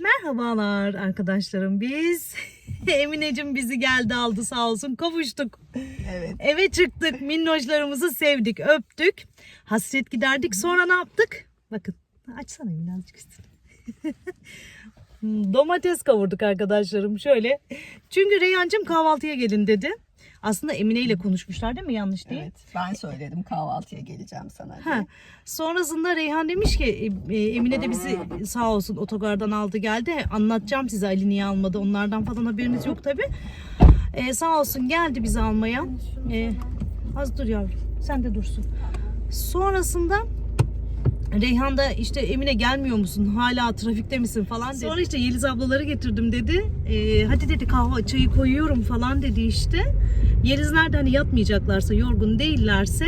Merhabalar arkadaşlarım biz. Emineciğim bizi geldi aldı sağ olsun kavuştuk. Evet. Eve çıktık minnoşlarımızı sevdik öptük. Hasret giderdik sonra ne yaptık? Bakın açsana Emine azıcık üstüne. Domates kavurduk arkadaşlarım şöyle. Çünkü Reyhancığım kahvaltıya gelin dedi. Aslında Emine ile konuşmuşlar değil mi yanlış değil? Evet. Ben söyledim kahvaltıya geleceğim sana diye. Ha. Sonrasında Reyhan demiş ki e, e, Emine de bizi sağ olsun otogardan aldı geldi. Anlatacağım size Ali niye almadı. Onlardan falan haberiniz yok tabi. sağ olsun geldi bizi almaya. E, az dur yavrum. Sen de dursun. Sonrasında Reyhan da işte Emine gelmiyor musun? Hala trafikte misin falan dedi. Sonra işte Yeliz ablaları getirdim dedi. E, hadi dedi kahve çayı koyuyorum falan dedi işte. Yelizler de hani yatmayacaklarsa, yorgun değillerse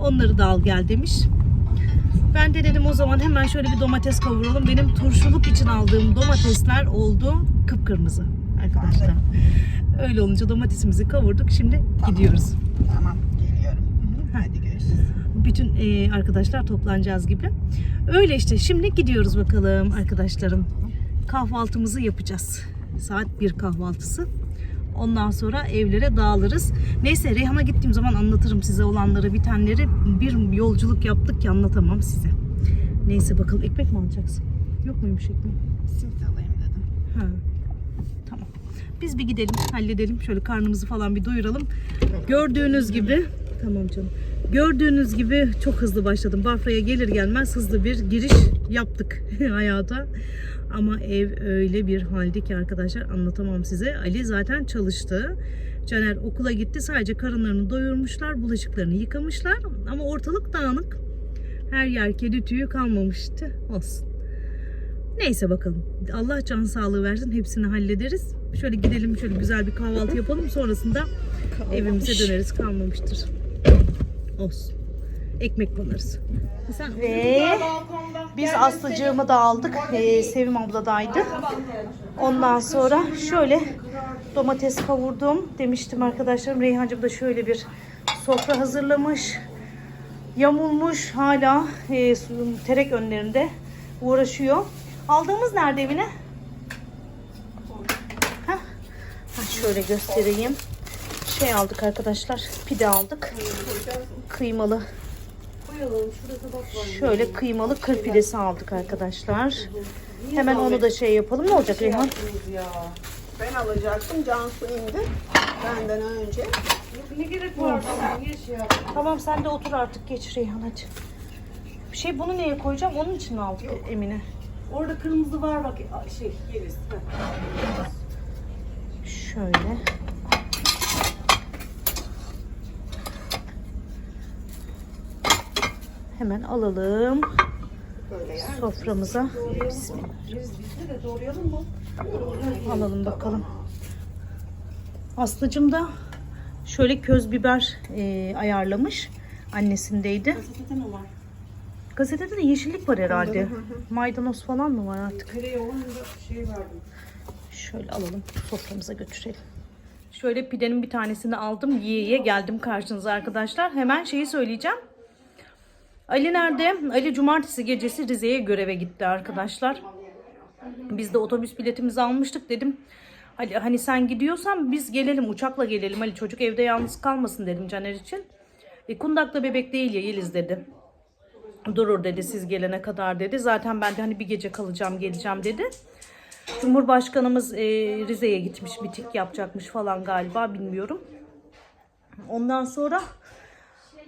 onları da al gel demiş. Ben de dedim o zaman hemen şöyle bir domates kavuralım. Benim turşuluk için aldığım domatesler oldu kıpkırmızı arkadaşlar. Öyle olunca domatesimizi kavurduk. Şimdi gidiyoruz. Tamam geliyorum. Hadi görüşürüz. Bütün e, arkadaşlar toplanacağız gibi. Öyle işte şimdi gidiyoruz bakalım arkadaşlarım. Kahvaltımızı yapacağız. Saat 1 kahvaltısı. Ondan sonra evlere dağılırız. Neyse Reyhan'a gittiğim zaman anlatırım size olanları bitenleri. Bir yolculuk yaptık ki anlatamam size. Neyse bakalım ekmek mi alacaksın? Yok muymuş ekmek? Simit alayım dedim. Ha. Tamam. Biz bir gidelim, halledelim. Şöyle karnımızı falan bir doyuralım. Gördüğünüz gibi tamam canım. Gördüğünüz gibi çok hızlı başladım. Bafra'ya gelir gelmez hızlı bir giriş yaptık hayata. Ama ev öyle bir halde ki arkadaşlar anlatamam size. Ali zaten çalıştı. Caner okula gitti. Sadece karınlarını doyurmuşlar. Bulaşıklarını yıkamışlar. Ama ortalık dağınık. Her yer kedi tüyü kalmamıştı. Olsun. Neyse bakalım. Allah can sağlığı versin. Hepsini hallederiz. Şöyle gidelim şöyle güzel bir kahvaltı yapalım. Sonrasında evimize döneriz. Kalmamıştır. Olsun. Ekmek banarız. Ve biz Aslıcığımı da aldık. Ee, Sevim abladaydı. Ondan sonra şöyle domates kavurdum demiştim arkadaşlarım. Reyhancığım da şöyle bir sofra hazırlamış. Yamulmuş hala e, terek önlerinde uğraşıyor. Aldığımız nerede evine? Ha, şöyle göstereyim. Şey aldık arkadaşlar. Pide aldık. Kıymalı. Şöyle kıymalı kır pidesi aldık arkadaşlar. Hemen onu da şey yapalım. Ne olacak Reyhan? Ya. Ben alacaktım. Cansu indi. Benden önce. Ne gerek var? Niye şey yap? Tamam sen de otur artık geç Reyhan hadi. Bir şey bunu neye koyacağım? Onun için mi aldık Emine? Orada kırmızı var bak şey Yeliz. Şöyle. Hemen alalım soframıza. Bismillah. Alalım bakalım. Aslıcım da şöyle köz biber e, ayarlamış. Annesindeydi. Gazetede mi var? Gazetede de yeşillik var herhalde. Maydanoz falan mı var artık? Şey verdim. Şöyle alalım soframıza götürelim. Şöyle pidenin bir tanesini aldım. Yiye geldim karşınıza arkadaşlar. Hemen şeyi söyleyeceğim. Ali nerede? Ali cumartesi gecesi Rize'ye göreve gitti arkadaşlar. Biz de otobüs biletimizi almıştık dedim. Ali, hani sen gidiyorsan biz gelelim uçakla gelelim. Ali çocuk evde yalnız kalmasın dedim Caner için. E, kundakta bebek değil ya Yeliz dedi. Durur dedi siz gelene kadar dedi. Zaten ben de hani bir gece kalacağım geleceğim dedi. Cumhurbaşkanımız e, Rize'ye gitmiş, miting yapacakmış falan galiba bilmiyorum. Ondan sonra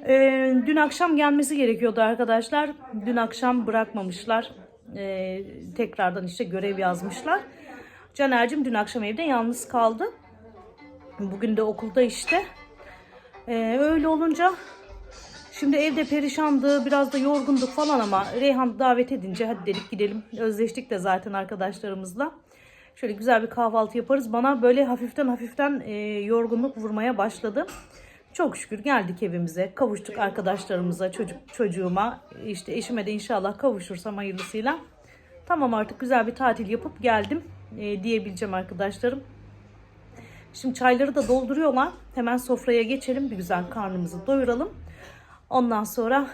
e, dün akşam gelmesi gerekiyordu arkadaşlar. Dün akşam bırakmamışlar. E, tekrardan işte görev yazmışlar. Caner'cim dün akşam evde yalnız kaldı. Bugün de okulda işte. E, öyle olunca Şimdi evde perişandı, biraz da yorgunduk falan ama Reyhan davet edince hadi dedik gidelim. Özleştik de zaten arkadaşlarımızla. Şöyle güzel bir kahvaltı yaparız. Bana böyle hafiften hafiften e, yorgunluk vurmaya başladı. Çok şükür geldik evimize. Kavuştuk arkadaşlarımıza, çocuk çocuğuma. işte eşime de inşallah kavuşursam hayırlısıyla. Tamam artık güzel bir tatil yapıp geldim e, diyebileceğim arkadaşlarım. Şimdi çayları da dolduruyorlar. Hemen sofraya geçelim. Bir güzel karnımızı doyuralım. Ondan sonra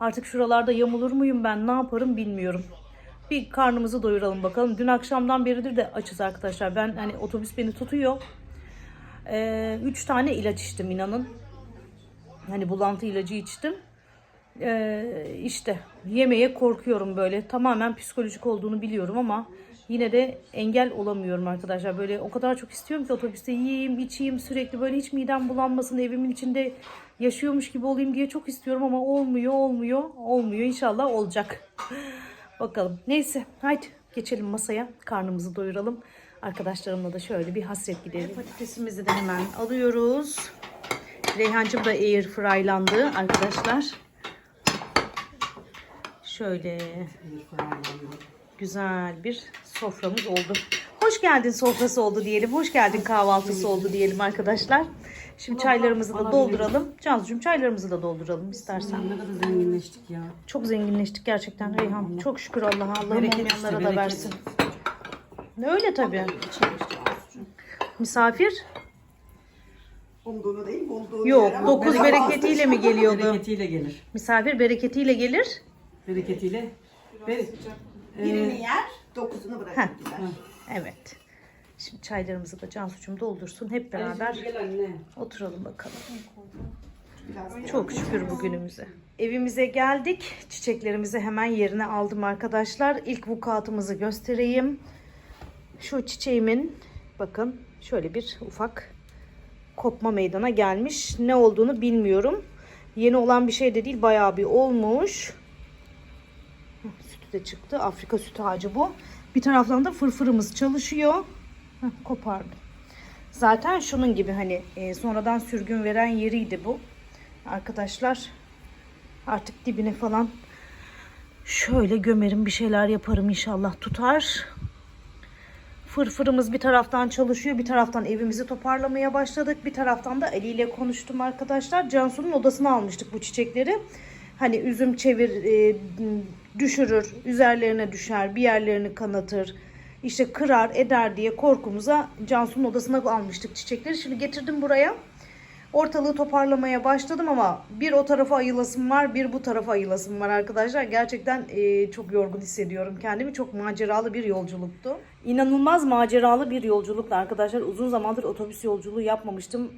artık şuralarda yamulur muyum ben ne yaparım bilmiyorum. Bir karnımızı doyuralım bakalım. Dün akşamdan beridir de açız arkadaşlar. Ben hani otobüs beni tutuyor. Ee, üç tane ilaç içtim inanın. Hani bulantı ilacı içtim. Ee, işte yemeye korkuyorum böyle. Tamamen psikolojik olduğunu biliyorum ama yine de engel olamıyorum arkadaşlar. Böyle o kadar çok istiyorum ki otobüste yiyeyim, içeyim sürekli böyle hiç midem bulanmasın, evimin içinde yaşıyormuş gibi olayım diye çok istiyorum ama olmuyor, olmuyor, olmuyor. İnşallah olacak. Bakalım. Neyse haydi geçelim masaya. Karnımızı doyuralım. Arkadaşlarımla da şöyle bir hasret gidelim. Patatesimizi de hemen alıyoruz. Reyhancığım da air frylandı arkadaşlar. Şöyle güzel bir soframız oldu. Hoş geldin sofrası oldu diyelim. Hoş geldin kahvaltısı oldu diyelim arkadaşlar. Şimdi çaylarımızı da dolduralım. Cansucuğum çaylarımızı da dolduralım istersen. Ne kadar zenginleştik ya. Çok zenginleştik gerçekten Reyhan. Çok şükür Allah'a. Allah'ım olmayanlara da bereket. versin. Öyle tabii. Misafir? Umduğunu değil bulduğunu Yok. yer ama Dokuz bereketiyle mi geliyordu? Bereketiyle gelir. Misafir bereketiyle gelir. Bereketiyle. Bere- Birini yer, dokuzunu bırakır Heh. gider. Evet. Şimdi çaylarımızı da Cansu'cum doldursun. Hep beraber Gel anne. oturalım bakalım. Biraz Çok şükür bugünümüze. Evimize geldik. Çiçeklerimizi hemen yerine aldım arkadaşlar. İlk vukuatımızı göstereyim. Şu çiçeğimin bakın şöyle bir ufak kopma meydana gelmiş. Ne olduğunu bilmiyorum. Yeni olan bir şey de değil. Bayağı bir olmuş. Sütü de çıktı. Afrika süt ağacı bu. Bir taraftan da fırfırımız çalışıyor. Heh, kopardım. Zaten şunun gibi hani e, sonradan sürgün veren yeriydi bu. Arkadaşlar artık dibine falan şöyle gömerim bir şeyler yaparım inşallah tutar. Fırfırımız bir taraftan çalışıyor, bir taraftan evimizi toparlamaya başladık. Bir taraftan da Ali ile konuştum arkadaşlar. Cansu'nun odasına almıştık bu çiçekleri. Hani üzüm çevir, e, düşürür, üzerlerine düşer, bir yerlerini kanatır. işte kırar, eder diye korkumuza Cansu'nun odasına almıştık çiçekleri. Şimdi getirdim buraya. Ortalığı toparlamaya başladım ama bir o tarafa ayılasım var, bir bu tarafa ayılasım var arkadaşlar. Gerçekten e, çok yorgun hissediyorum kendimi. Çok maceralı bir yolculuktu. İnanılmaz maceralı bir yolculuktu arkadaşlar. Uzun zamandır otobüs yolculuğu yapmamıştım.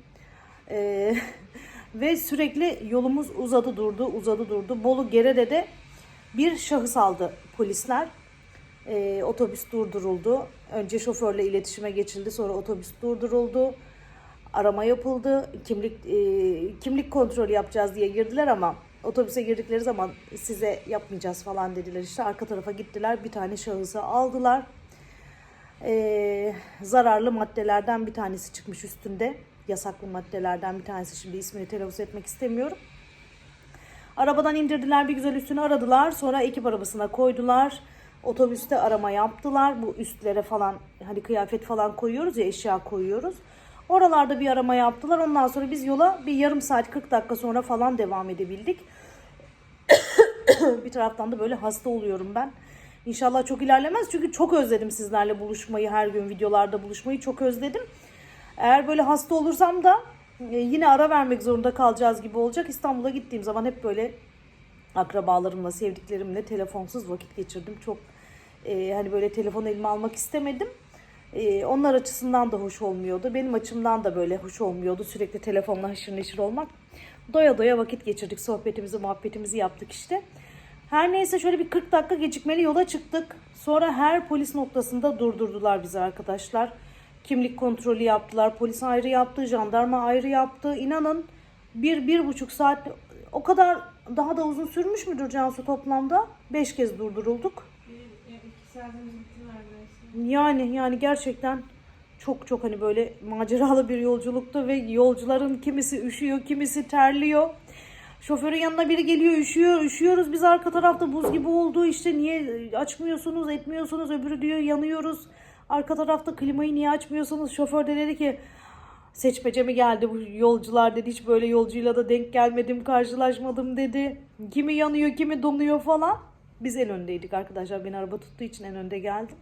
E, ve sürekli yolumuz uzadı durdu, uzadı durdu. Bolu Gerede'de bir şahıs aldı polisler. E, otobüs durduruldu. Önce şoförle iletişime geçildi, sonra otobüs durduruldu arama yapıldı. Kimlik e, kimlik kontrolü yapacağız diye girdiler ama otobüse girdikleri zaman size yapmayacağız falan dediler. İşte arka tarafa gittiler. Bir tane şahısı aldılar. E, zararlı maddelerden bir tanesi çıkmış üstünde. Yasaklı maddelerden bir tanesi. Şimdi ismini telaffuz etmek istemiyorum. Arabadan indirdiler bir güzel üstünü aradılar. Sonra ekip arabasına koydular. Otobüste arama yaptılar. Bu üstlere falan hani kıyafet falan koyuyoruz ya eşya koyuyoruz. Oralarda bir arama yaptılar. Ondan sonra biz yola bir yarım saat 40 dakika sonra falan devam edebildik. bir taraftan da böyle hasta oluyorum ben. İnşallah çok ilerlemez. Çünkü çok özledim sizlerle buluşmayı. Her gün videolarda buluşmayı çok özledim. Eğer böyle hasta olursam da e, yine ara vermek zorunda kalacağız gibi olacak. İstanbul'a gittiğim zaman hep böyle akrabalarımla, sevdiklerimle telefonsuz vakit geçirdim. Çok e, hani böyle telefon elime almak istemedim. E, onlar açısından da hoş olmuyordu. Benim açımdan da böyle hoş olmuyordu. Sürekli telefonla haşır neşir olmak. Doya doya vakit geçirdik. Sohbetimizi, muhabbetimizi yaptık işte. Her neyse şöyle bir 40 dakika gecikmeli yola çıktık. Sonra her polis noktasında durdurdular bizi arkadaşlar. Kimlik kontrolü yaptılar. Polis ayrı yaptı, jandarma ayrı yaptı. İnanın bir, bir buçuk saat o kadar daha da uzun sürmüş müdür Cansu toplamda? Beş kez durdurulduk. Yani yani gerçekten çok çok hani böyle maceralı bir yolculuktu ve yolcuların kimisi üşüyor, kimisi terliyor. Şoförün yanına biri geliyor üşüyor, üşüyoruz biz arka tarafta buz gibi oldu işte niye açmıyorsunuz etmiyorsunuz öbürü diyor yanıyoruz. Arka tarafta klimayı niye açmıyorsunuz şoför de dedi ki Seçmece mi geldi bu yolcular dedi. Hiç böyle yolcuyla da denk gelmedim, karşılaşmadım dedi. Kimi yanıyor, kimi donuyor falan. Biz en öndeydik arkadaşlar. Beni araba tuttuğu için en önde geldim.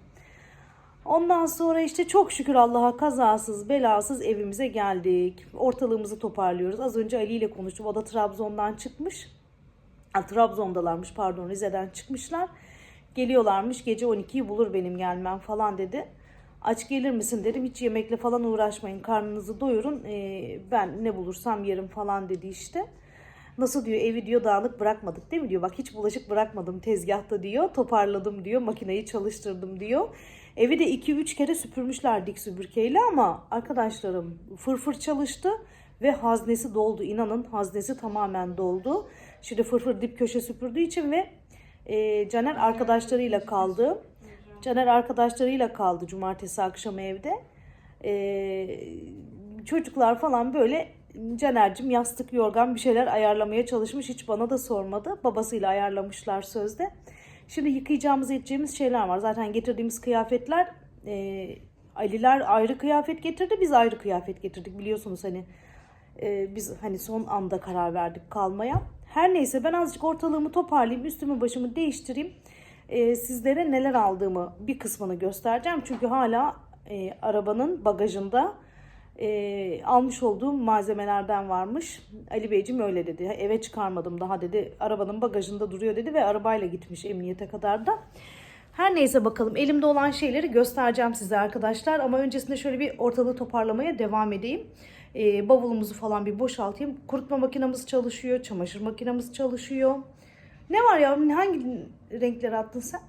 Ondan sonra işte çok şükür Allah'a kazasız belasız evimize geldik. Ortalığımızı toparlıyoruz. Az önce Ali ile konuştum. O da Trabzon'dan çıkmış. Ha, Trabzon'dalarmış pardon Rize'den çıkmışlar. Geliyorlarmış gece 12'yi bulur benim gelmem falan dedi. Aç gelir misin dedim. Hiç yemekle falan uğraşmayın. Karnınızı doyurun. Ee, ben ne bulursam yerim falan dedi işte. Nasıl diyor evi diyor dağınık bırakmadık değil mi diyor. Bak hiç bulaşık bırakmadım tezgahta diyor. Toparladım diyor. Makineyi çalıştırdım diyor. Evi de 2-3 kere süpürmüşler dik süpürgeyle ama arkadaşlarım fırfır çalıştı ve haznesi doldu. İnanın haznesi tamamen doldu. Şimdi fırfır dip köşe süpürdüğü için ve e, Caner arkadaşlarıyla kaldı. Caner arkadaşlarıyla kaldı cumartesi akşamı evde. E, çocuklar falan böyle Caner'cim yastık yorgan bir şeyler ayarlamaya çalışmış. Hiç bana da sormadı. Babasıyla ayarlamışlar sözde. Şimdi yıkayacağımız edeceğimiz şeyler var. Zaten getirdiğimiz kıyafetler e, Aliler ayrı kıyafet getirdi. Biz ayrı kıyafet getirdik. Biliyorsunuz hani e, biz hani son anda karar verdik kalmaya. Her neyse ben azıcık ortalığımı toparlayayım. Üstümü başımı değiştireyim. E, sizlere neler aldığımı bir kısmını göstereceğim. Çünkü hala e, arabanın bagajında e, almış olduğum malzemelerden varmış. Ali Beyciğim öyle dedi. Eve çıkarmadım daha dedi. Arabanın bagajında duruyor dedi ve arabayla gitmiş emniyete kadar da. Her neyse bakalım elimde olan şeyleri göstereceğim size arkadaşlar. Ama öncesinde şöyle bir ortalığı toparlamaya devam edeyim. E, bavulumuzu falan bir boşaltayım. Kurutma makinamız çalışıyor. Çamaşır makinamız çalışıyor. Ne var yavrum? Hangi renkleri attın sen?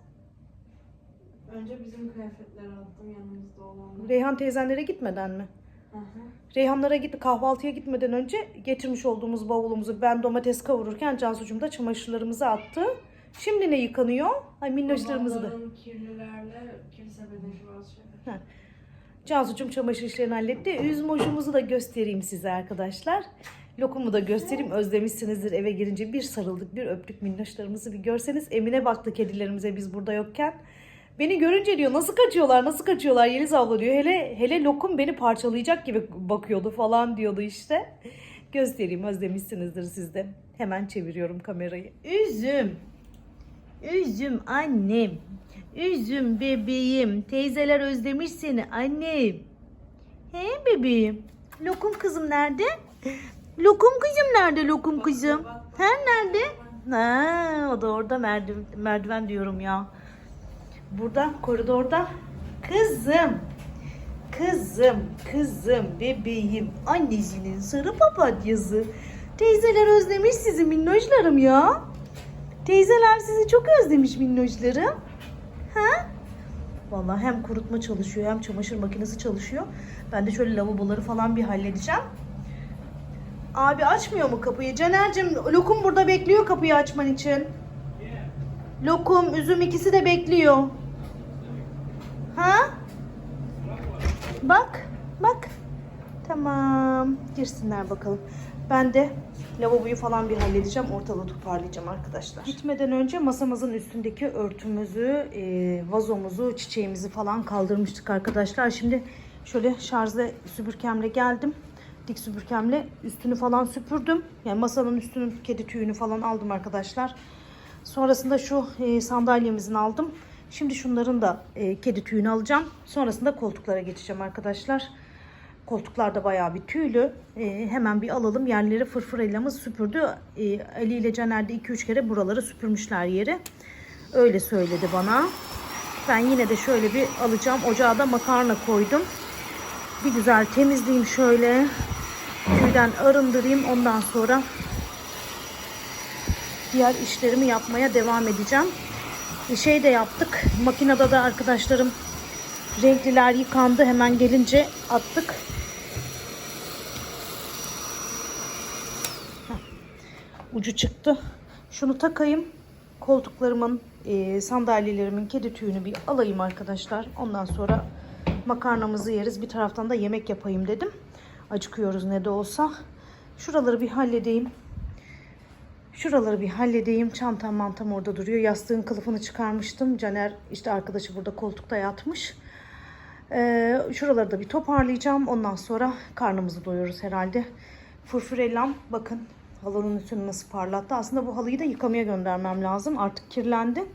Önce bizim kıyafetleri attım yanımızda olanlar. Reyhan teyzenlere gitmeden mi? Hı hı. Reyhanlara gitti kahvaltıya gitmeden önce getirmiş olduğumuz bavulumuzu ben domates kavururken Cansucuğum da çamaşırlarımızı attı. Şimdi ne yıkanıyor? Ay minnoşlarımızı da. Kirlilerle bazı şeyler. Cansucuğum çamaşır işlerini halletti. Üzmoşumuzu da göstereyim size arkadaşlar. Lokumu da göstereyim. Özlemişsinizdir eve girince. Bir sarıldık, bir öptük minnoşlarımızı bir görseniz. Emine baktı kedilerimize biz burada yokken. Beni görünce diyor nasıl kaçıyorlar, nasıl kaçıyorlar Yeliz abla diyor. Hele hele lokum beni parçalayacak gibi bakıyordu falan diyordu işte. Göstereyim özlemişsinizdir siz de. Hemen çeviriyorum kamerayı. Üzüm. Üzüm annem. Üzüm bebeğim. Teyzeler özlemiş seni annem. He bebeğim. Lokum kızım nerede? Lokum kızım nerede lokum kızım? He nerede? Ha, o da orada merdiven, merdiven diyorum ya. Burada koridorda. Kızım. Kızım, kızım, bebeğim, annesinin sarı papatyası. Teyzeler özlemiş sizi minnoşlarım ya. Teyzeler sizi çok özlemiş minnoşlarım. Ha? Vallahi hem kurutma çalışıyor hem çamaşır makinesi çalışıyor. Ben de şöyle lavaboları falan bir halledeceğim. Abi açmıyor mu kapıyı? Caner'cim Lokum burada bekliyor kapıyı açman için. Lokum, üzüm ikisi de bekliyor. Ha? Bak, bak. Tamam. Girsinler bakalım. Ben de lavaboyu falan bir halledeceğim. Ortalığı toparlayacağım arkadaşlar. Gitmeden önce masamızın üstündeki örtümüzü, e, vazomuzu, çiçeğimizi falan kaldırmıştık arkadaşlar. Şimdi şöyle şarjlı süpürgemle geldim. Dik süpürgemle üstünü falan süpürdüm. Yani masanın üstünün kedi tüyünü falan aldım arkadaşlar. Sonrasında şu e, sandalyemizin aldım. Şimdi şunların da e, kedi tüyünü alacağım. Sonrasında koltuklara geçeceğim arkadaşlar. Koltuklar da bayağı bir tüylü. E, hemen bir alalım. Yerleri fırfıraylamız süpürdü. E, Ali ile Caner de 2-3 kere buraları süpürmüşler yeri. Öyle söyledi bana. Ben yine de şöyle bir alacağım. Ocağa da makarna koydum. Bir güzel temizleyeyim şöyle. Tüyden arındırayım. Ondan sonra diğer işlerimi yapmaya devam edeceğim. Şey de yaptık. Makinede de arkadaşlarım renkliler yıkandı. Hemen gelince attık. Heh. Ucu çıktı. Şunu takayım. Koltuklarımın, e, sandalyelerimin kedi tüyünü bir alayım arkadaşlar. Ondan sonra makarnamızı yeriz. Bir taraftan da yemek yapayım dedim. Acıkıyoruz ne de olsa. Şuraları bir halledeyim. Şuraları bir halledeyim. Çantam mantam orada duruyor. Yastığın kılıfını çıkarmıştım. Caner işte arkadaşı burada koltukta yatmış. Ee, şuraları da bir toparlayacağım. Ondan sonra karnımızı doyururuz herhalde. Fırfırellam bakın halının üstünü nasıl parlattı. Aslında bu halıyı da yıkamaya göndermem lazım. Artık kirlendi.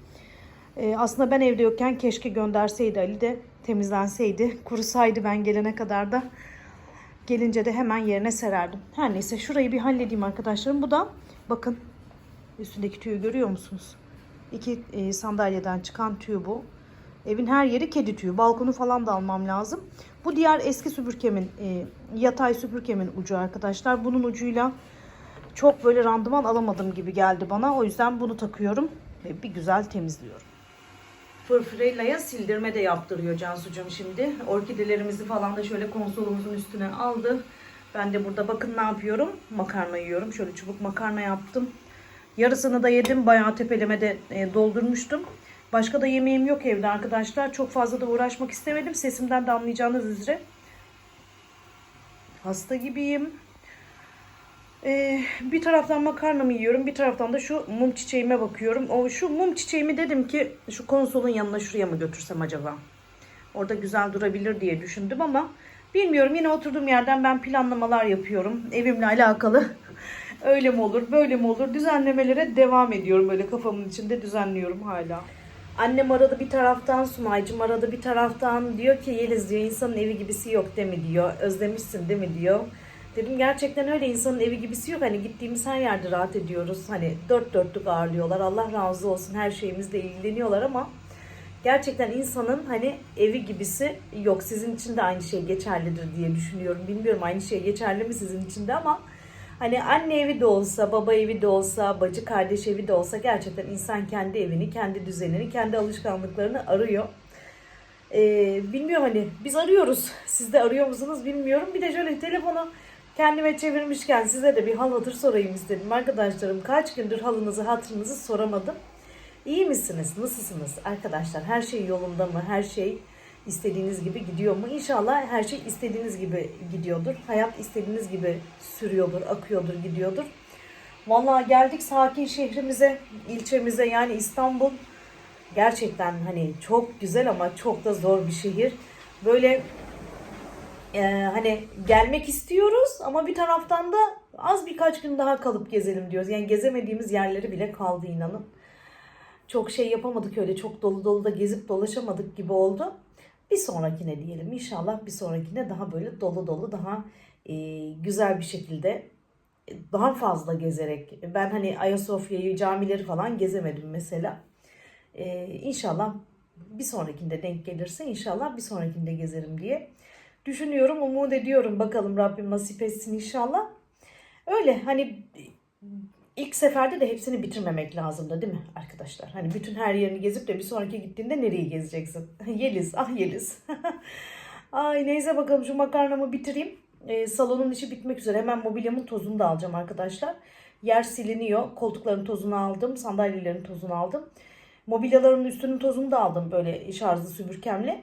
Ee, aslında ben evde yokken keşke gönderseydi Ali de temizlenseydi. Kurusaydı ben gelene kadar da. Gelince de hemen yerine sererdim. Her neyse şurayı bir halledeyim arkadaşlarım. Bu da bakın üstündeki tüyü görüyor musunuz? İki e, sandalyeden çıkan tüy bu. Evin her yeri kedi tüyü. Balkonu falan da almam lazım. Bu diğer eski süpürgemin, e, yatay süpürgemin ucu arkadaşlar. Bunun ucuyla çok böyle randıman alamadım gibi geldi bana. O yüzden bunu takıyorum ve bir güzel temizliyorum. Fırfırella'ya sildirme de yaptırıyor Cansucuğum şimdi. Orkidelerimizi falan da şöyle konsolumuzun üstüne aldı. Ben de burada bakın ne yapıyorum. Makarna yiyorum. Şöyle çubuk makarna yaptım. Yarısını da yedim. Bayağı tepeleme de e, doldurmuştum. Başka da yemeğim yok evde arkadaşlar. Çok fazla da uğraşmak istemedim. Sesimden de anlayacağınız üzere. Hasta gibiyim. Ee, bir taraftan makarnamı yiyorum. Bir taraftan da şu mum çiçeğime bakıyorum. O şu mum çiçeğimi dedim ki şu konsolun yanına şuraya mı götürsem acaba? Orada güzel durabilir diye düşündüm ama bilmiyorum. Yine oturduğum yerden ben planlamalar yapıyorum. Evimle alakalı. Öyle mi olur, böyle mi olur? Düzenlemelere devam ediyorum. Böyle kafamın içinde düzenliyorum hala. Annem aradı bir taraftan, Sumaycım aradı bir taraftan. Diyor ki Yeliz diyor insanın evi gibisi yok değil mi diyor. Özlemişsin değil mi diyor. Dedim gerçekten öyle insanın evi gibisi yok. Hani gittiğimiz her yerde rahat ediyoruz. Hani dört dörtlük ağırlıyorlar. Allah razı olsun her şeyimizle ilgileniyorlar ama gerçekten insanın hani evi gibisi yok. Sizin için de aynı şey geçerlidir diye düşünüyorum. Bilmiyorum aynı şey geçerli mi sizin için de ama hani anne evi de olsa, baba evi de olsa, bacı kardeş evi de olsa gerçekten insan kendi evini, kendi düzenini, kendi alışkanlıklarını arıyor. Ee, bilmiyorum hani biz arıyoruz. Siz de arıyor musunuz bilmiyorum. Bir de şöyle telefonu kendime çevirmişken size de bir hal hatır sorayım istedim. Arkadaşlarım kaç gündür halınızı hatırınızı soramadım. İyi misiniz? Nasılsınız arkadaşlar? Her şey yolunda mı? Her şey istediğiniz gibi gidiyor mu? İnşallah her şey istediğiniz gibi gidiyordur. Hayat istediğiniz gibi sürüyordur, akıyordur, gidiyordur. Vallahi geldik sakin şehrimize, ilçemize yani İstanbul gerçekten hani çok güzel ama çok da zor bir şehir. Böyle e, hani gelmek istiyoruz ama bir taraftan da az birkaç gün daha kalıp gezelim diyoruz. Yani gezemediğimiz yerleri bile kaldı inanın. Çok şey yapamadık öyle çok dolu dolu da gezip dolaşamadık gibi oldu. Bir sonrakine diyelim inşallah bir sonrakine daha böyle dolu dolu daha e, güzel bir şekilde e, daha fazla gezerek ben hani Ayasofya'yı camileri falan gezemedim mesela. Ee, inşallah bir sonrakinde denk gelirse inşallah bir sonrakinde gezerim diye düşünüyorum, umut ediyorum. Bakalım Rabbim nasip etsin inşallah. Öyle hani ilk seferde de hepsini bitirmemek lazım da değil mi arkadaşlar? Hani bütün her yerini gezip de bir sonraki gittiğinde nereyi gezeceksin? Yeliz, ah Yeliz. Ay neyse bakalım şu makarnamı bitireyim. Ee, salonun işi bitmek üzere. Hemen mobilyamın tozunu da alacağım arkadaşlar. Yer siliniyor. Koltukların tozunu aldım. Sandalyelerin tozunu aldım. Mobilyaların üstünün tozunu da aldım böyle şarjlı süpürgemle.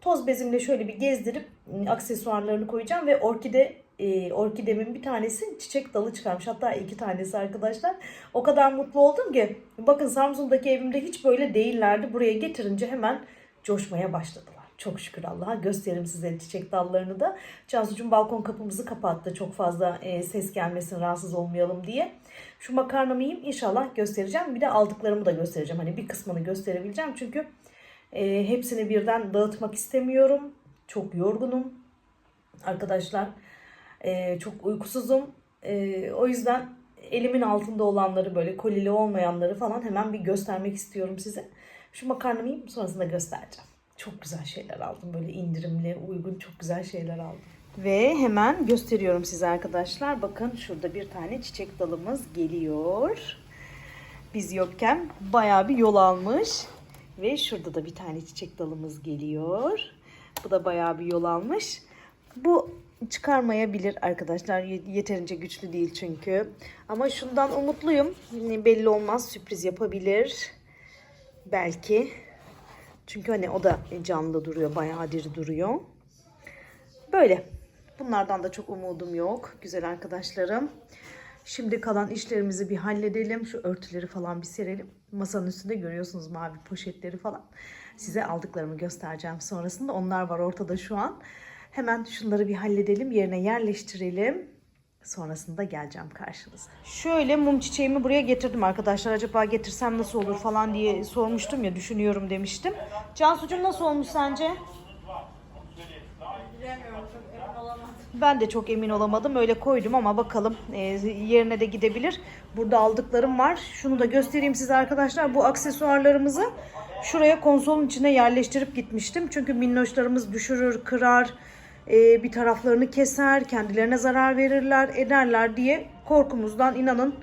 Toz bezimle şöyle bir gezdirip ım, aksesuarlarını koyacağım ve orkide e, orkidemin bir tanesi çiçek dalı çıkarmış. Hatta iki tanesi arkadaşlar. O kadar mutlu oldum ki. Bakın Samsun'daki evimde hiç böyle değillerdi. Buraya getirince hemen coşmaya başladılar. Çok şükür Allah'a. Gösteririm size çiçek dallarını da. Cansucuğum balkon kapımızı kapattı. Çok fazla e, ses gelmesin rahatsız olmayalım diye. Şu makarnamı yiyeyim inşallah göstereceğim. Bir de aldıklarımı da göstereceğim. Hani bir kısmını gösterebileceğim. Çünkü e, hepsini birden dağıtmak istemiyorum. Çok yorgunum. Arkadaşlar e, çok uykusuzum. E, o yüzden elimin altında olanları böyle kolili olmayanları falan hemen bir göstermek istiyorum size. Şu makarnamı yiyeyim sonrasında göstereceğim. Çok güzel şeyler aldım. Böyle indirimli, uygun çok güzel şeyler aldım. Ve hemen gösteriyorum size arkadaşlar. Bakın şurada bir tane çiçek dalımız geliyor. Biz yokken bayağı bir yol almış. Ve şurada da bir tane çiçek dalımız geliyor. Bu da bayağı bir yol almış. Bu çıkarmayabilir arkadaşlar. Yeterince güçlü değil çünkü. Ama şundan umutluyum. Belli olmaz sürpriz yapabilir. Belki. Çünkü hani o da canlı duruyor. Bayağı diri duruyor. Böyle. Bunlardan da çok umudum yok. Güzel arkadaşlarım. Şimdi kalan işlerimizi bir halledelim. Şu örtüleri falan bir serelim. Masanın üstünde görüyorsunuz mavi poşetleri falan. Size aldıklarımı göstereceğim sonrasında. Onlar var ortada şu an. Hemen şunları bir halledelim. Yerine yerleştirelim. Sonrasında geleceğim karşınıza. Şöyle mum çiçeğimi buraya getirdim arkadaşlar. Acaba getirsem nasıl olur falan diye sormuştum ya düşünüyorum demiştim. Cansucuğum nasıl olmuş sence? Ben de çok emin olamadım. Öyle koydum ama bakalım e, yerine de gidebilir. Burada aldıklarım var. Şunu da göstereyim size arkadaşlar. Bu aksesuarlarımızı şuraya konsolun içine yerleştirip gitmiştim. Çünkü minnoşlarımız düşürür, kırar, e, bir taraflarını keser, kendilerine zarar verirler, ederler diye korkumuzdan inanın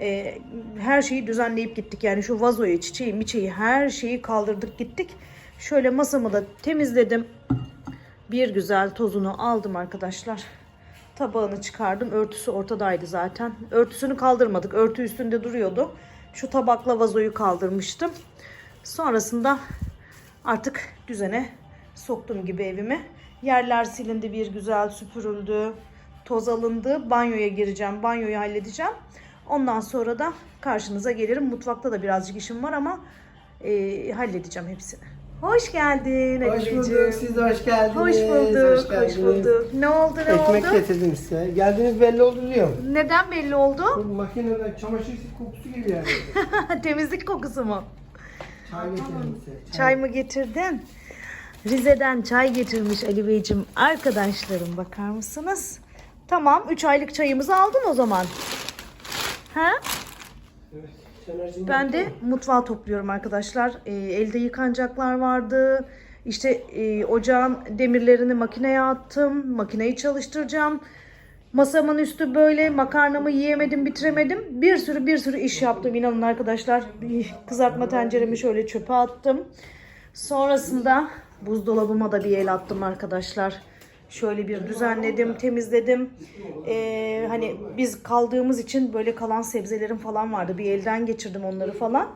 e, her şeyi düzenleyip gittik. Yani şu vazoyu, çiçeği, miçeği her şeyi kaldırdık gittik. Şöyle masamı da temizledim. Bir güzel tozunu aldım arkadaşlar. Tabağını çıkardım. Örtüsü ortadaydı zaten. Örtüsünü kaldırmadık. Örtü üstünde duruyordu. Şu tabakla vazoyu kaldırmıştım. Sonrasında artık düzene soktum gibi evimi. Yerler silindi bir güzel süpürüldü. Toz alındı. Banyoya gireceğim. Banyoyu halledeceğim. Ondan sonra da karşınıza gelirim. Mutfakta da birazcık işim var ama e, halledeceğim hepsini. Hoş geldin Hoş Ali'ciğim. bulduk, siz de hoş geldiniz. Hoş bulduk, hoş, geldiniz. bulduk. Ne oldu, ne Ekmek oldu? getirdim size. Geldiğiniz belli oldu diyorum. Neden belli oldu? Bu makineden çamaşır kokusu gibi yani. Temizlik kokusu mu? Çay getirdim size. Çay mı getirdin? Rize'den çay getirmiş Ali Beyciğim. Arkadaşlarım bakar mısınız? Tamam, 3 aylık çayımızı aldın o zaman. Ha? Ben de mutfağı topluyorum arkadaşlar. Ee, elde yıkanacaklar vardı. İşte e, ocağın demirlerini makineye attım. Makineyi çalıştıracağım. Masamın üstü böyle makarnamı yiyemedim bitiremedim. Bir sürü bir sürü iş yaptım inanın arkadaşlar. Kızartma tenceremi şöyle çöpe attım. Sonrasında buzdolabıma da bir el attım arkadaşlar. Şöyle bir düzenledim, temizledim. Ee, hani biz kaldığımız için böyle kalan sebzelerim falan vardı. Bir elden geçirdim onları falan.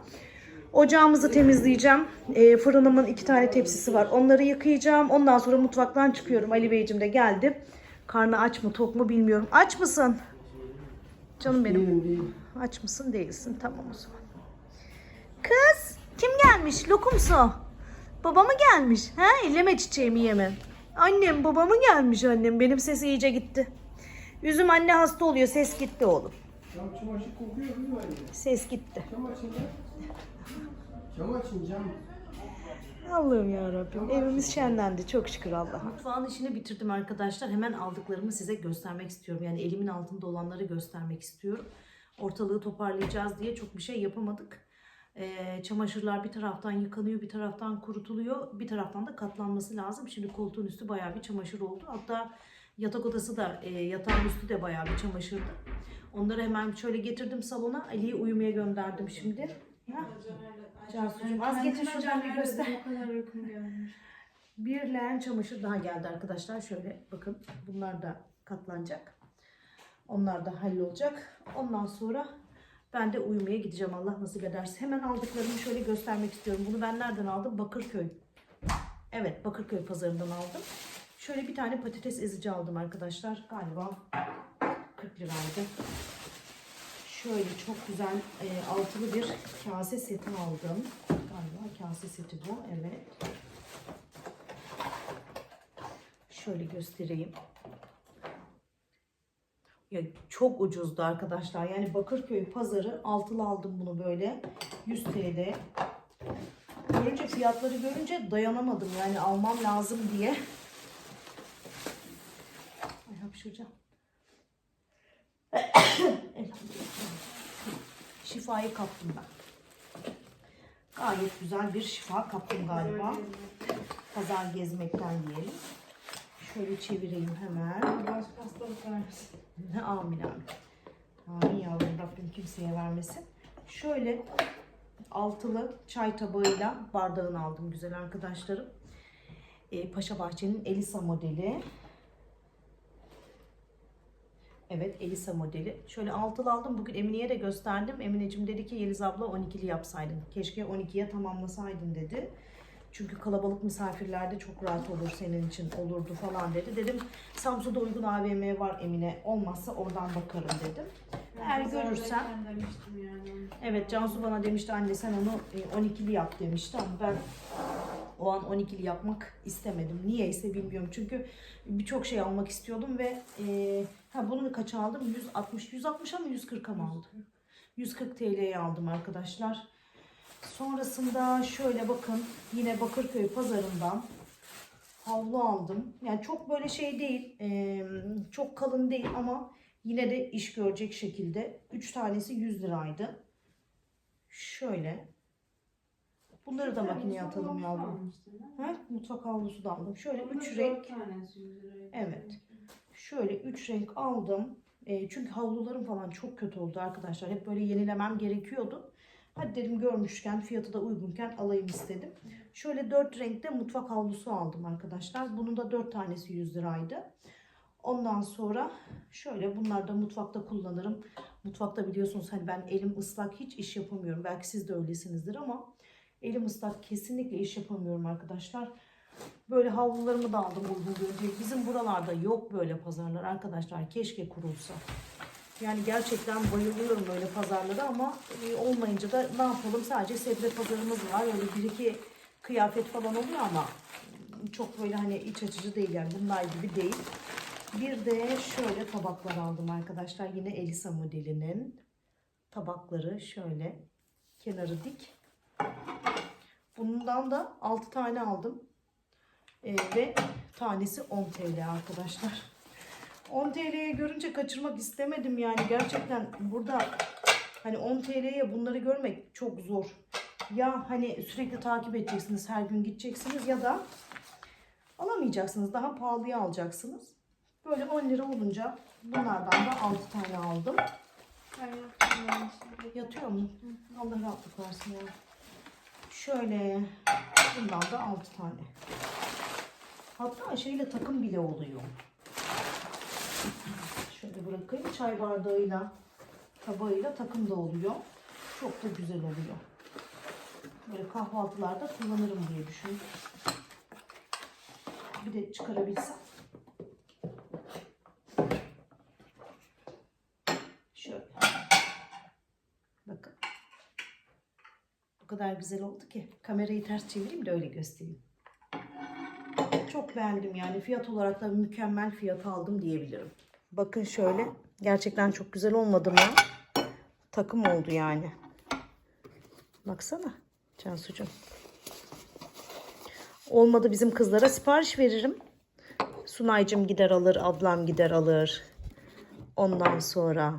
Ocağımızı temizleyeceğim. Ee, fırınımın iki tane tepsisi var. Onları yıkayacağım. Ondan sonra mutfaktan çıkıyorum. Ali Beyciğim de geldi. Karnı aç mı tok mu bilmiyorum. Aç mısın? Canım benim. Aç mısın değilsin. Tamam o zaman. Kız kim gelmiş? Lokumsu. Baba mı gelmiş? Ha? Elleme çiçeğimi yeme. Annem baba mı gelmiş annem? Benim ses iyice gitti. Üzüm anne hasta oluyor. Ses gitti oğlum. Cam çamaşır kokuyor değil mi anne? Ses gitti. Cam açın ya. Cam açın cam. Allah'ım ya Rabbim. Evimiz şenlendi. Çok şükür Allah. Mutfağın işini bitirdim arkadaşlar. Hemen aldıklarımı size göstermek istiyorum. Yani elimin altında olanları göstermek istiyorum. Ortalığı toparlayacağız diye çok bir şey yapamadık. Ee, çamaşırlar bir taraftan yıkanıyor, bir taraftan kurutuluyor, bir taraftan da katlanması lazım. Şimdi koltuğun üstü bayağı bir çamaşır oldu. Hatta yatak odası da, e, yatağın üstü de bayağı bir çamaşırdı. Onları hemen şöyle getirdim salona. Ali'yi uyumaya gönderdim şimdi. Ha? Cansucuğum az getir şuradan bir göster. Bir leğen çamaşır daha geldi arkadaşlar. Şöyle bakın bunlar da katlanacak. Onlar da hallolacak. Ondan sonra ben de uyumaya gideceğim Allah nasip ederse. Hemen aldıklarımı şöyle göstermek istiyorum. Bunu ben nereden aldım? Bakırköy. Evet Bakırköy pazarından aldım. Şöyle bir tane patates ezici aldım arkadaşlar. Galiba 40 liraydı. Şöyle çok güzel e, altılı bir kase seti aldım. Galiba kase seti bu. Evet. Şöyle göstereyim. Ya çok ucuzdu arkadaşlar. Yani Bakırköy pazarı altılı aldım bunu böyle. 100 TL. Görünce fiyatları görünce dayanamadım. Yani almam lazım diye. Ay hapşıracağım. Şifayı kaptım ben. Gayet güzel bir şifa kaptım galiba. Pazar gezmekten diyelim. Şöyle çevireyim hemen. Başka hastalık vermesin. Ne amin amin. Amin yavrum Rabbim kimseye vermesin. Şöyle altılı çay tabağıyla bardağını aldım güzel arkadaşlarım. Ee, Paşa Bahçe'nin Elisa modeli. Evet Elisa modeli. Şöyle altılı aldım. Bugün Emine'ye de gösterdim. Emineciğim dedi ki Yeliz abla 12'li yapsaydın. Keşke 12'ye tamamlasaydın dedi. Çünkü kalabalık misafirlerde çok rahat olur senin için olurdu falan dedi. Dedim Samsun'da uygun AVM var Emine. Olmazsa oradan bakarım dedim. Eğer demiştim yani. Evet Cansu bana demişti anne sen onu e, 12'li yap demişti ama ben o an 12'li yapmak istemedim. Niyeyse bilmiyorum çünkü birçok şey almak istiyordum ve e, ha bunu kaça aldım? 160 160 ama 140'a mı aldım? 140 TL'ye aldım arkadaşlar. Sonrasında şöyle bakın yine Bakırköy pazarından havlu aldım. Yani çok böyle şey değil, e, çok kalın değil ama yine de iş görecek şekilde. 3 tanesi 100 liraydı. Şöyle. Bunları da makineye atalım yavrum. Ha? Mutfak havlusu da aldım. Şöyle 3 renk. Evet. Şöyle 3 renk aldım. E, çünkü havlularım falan çok kötü oldu arkadaşlar. Hep böyle yenilemem gerekiyordu. Hadi dedim görmüşken fiyatı da uygunken alayım istedim. Şöyle 4 renkte mutfak havlusu aldım arkadaşlar. Bunun da 4 tanesi 100 liraydı. Ondan sonra şöyle bunlar da mutfakta kullanırım. Mutfakta biliyorsunuz hani ben elim ıslak hiç iş yapamıyorum. Belki siz de öylesinizdir ama elim ıslak kesinlikle iş yapamıyorum arkadaşlar. Böyle havlularımı da aldım uygun görünce. Bizim buralarda yok böyle pazarlar arkadaşlar. Keşke kurulsa. Yani gerçekten bayılıyorum böyle pazarlara ama e, olmayınca da ne yapalım sadece sebze pazarımız var. Öyle bir iki kıyafet falan oluyor ama çok böyle hani iç açıcı değil yani bunlar gibi değil. Bir de şöyle tabaklar aldım arkadaşlar. Yine Elisa modelinin tabakları şöyle kenarı dik. Bundan da 6 tane aldım. Ee, ve tanesi 10 TL arkadaşlar. 10 TL'ye görünce kaçırmak istemedim yani gerçekten burada hani 10 TL'ye bunları görmek çok zor. Ya hani sürekli takip edeceksiniz her gün gideceksiniz ya da alamayacaksınız daha pahalıya alacaksınız. Böyle 10 lira olunca bunlardan da 6 tane aldım. Yatıyor mu? Allah rahatlık versin ya. Şöyle bundan da 6 tane. Hatta şeyle takım bile oluyor. Şöyle bırakayım. Çay bardağıyla tabağıyla takım da oluyor. Çok da güzel oluyor. Böyle kahvaltılarda kullanırım diye düşündüm. Bir de çıkarabilsem. Şöyle. Bakın. O kadar güzel oldu ki. Kamerayı ters çevireyim de öyle göstereyim. Çok beğendim yani. Fiyat olarak da mükemmel fiyat aldım diyebilirim. Bakın şöyle. Gerçekten çok güzel olmadı mı? Takım oldu yani. Baksana Cansucuğum. Olmadı bizim kızlara sipariş veririm. Sunaycım gider alır, ablam gider alır. Ondan sonra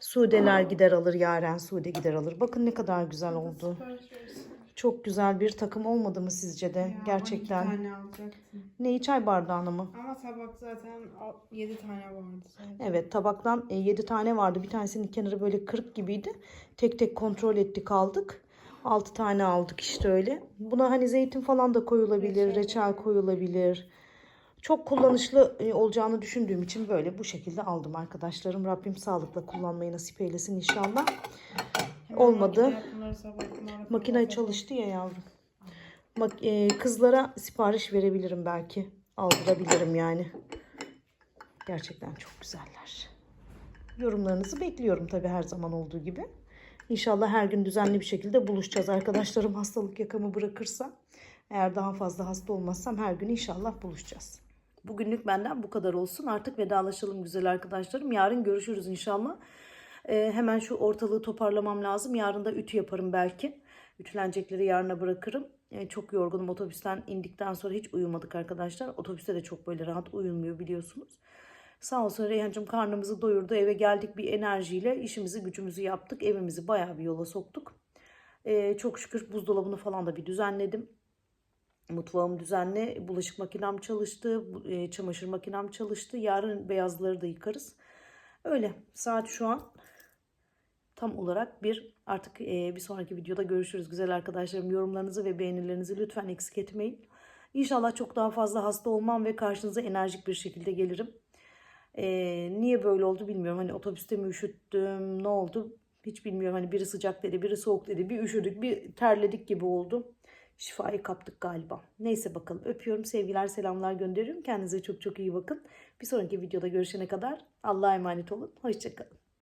Sudeler gider alır, Yaren Sude gider alır. Bakın ne kadar güzel oldu. Çok güzel bir takım olmadı mı sizce de? Ya, Gerçekten. 12 tane alacaktım. Neyi çay bardağını mı? Ama tabak zaten 7 tane vardı zaten. Evet tabaktan 7 tane vardı. Bir tanesinin kenarı böyle kırık gibiydi. Tek tek kontrol ettik aldık. 6 tane aldık işte öyle. Buna hani zeytin falan da koyulabilir, Reçel. reçel koyulabilir. Çok kullanışlı e, olacağını düşündüğüm için böyle bu şekilde aldım arkadaşlarım. Rabbim sağlıkla kullanmayı nasip eylesin inşallah. Olmadı. makine çalıştı ya yavrum. Mak- e, kızlara sipariş verebilirim belki. Aldırabilirim yani. Gerçekten çok güzeller. Yorumlarınızı bekliyorum tabii her zaman olduğu gibi. İnşallah her gün düzenli bir şekilde buluşacağız. Arkadaşlarım hastalık yakamı bırakırsa eğer daha fazla hasta olmazsam her gün inşallah buluşacağız. Bugünlük benden bu kadar olsun. Artık vedalaşalım güzel arkadaşlarım. Yarın görüşürüz inşallah. Ee, hemen şu ortalığı toparlamam lazım. Yarın da ütü yaparım belki. Ütülenecekleri yarına bırakırım. Ee, çok yorgunum. Otobüsten indikten sonra hiç uyumadık arkadaşlar. Otobüste de çok böyle rahat uyunmuyor biliyorsunuz. Sağ olsun Reyhancığım karnımızı doyurdu. Eve geldik bir enerjiyle işimizi gücümüzü yaptık. Evimizi bayağı bir yola soktuk. Ee, çok şükür buzdolabını falan da bir düzenledim. Mutfağım düzenli. Bulaşık makinem çalıştı. e, Çamaşır makinem çalıştı. Yarın beyazları da yıkarız. Öyle. Saat şu an tam olarak bir. Artık e, bir sonraki videoda görüşürüz güzel arkadaşlarım. Yorumlarınızı ve beğenilerinizi lütfen eksik etmeyin. İnşallah çok daha fazla hasta olmam ve karşınıza enerjik bir şekilde gelirim. E, niye böyle oldu bilmiyorum. Hani otobüste mi üşüttüm, ne oldu hiç bilmiyorum. Hani biri sıcak dedi, biri soğuk dedi. Bir üşüdük, bir terledik gibi oldu. Şifayı kaptık galiba. Neyse bakalım. Öpüyorum. Sevgiler, selamlar gönderiyorum. Kendinize çok çok iyi bakın. Bir sonraki videoda görüşene kadar Allah'a emanet olun. Hoşçakalın.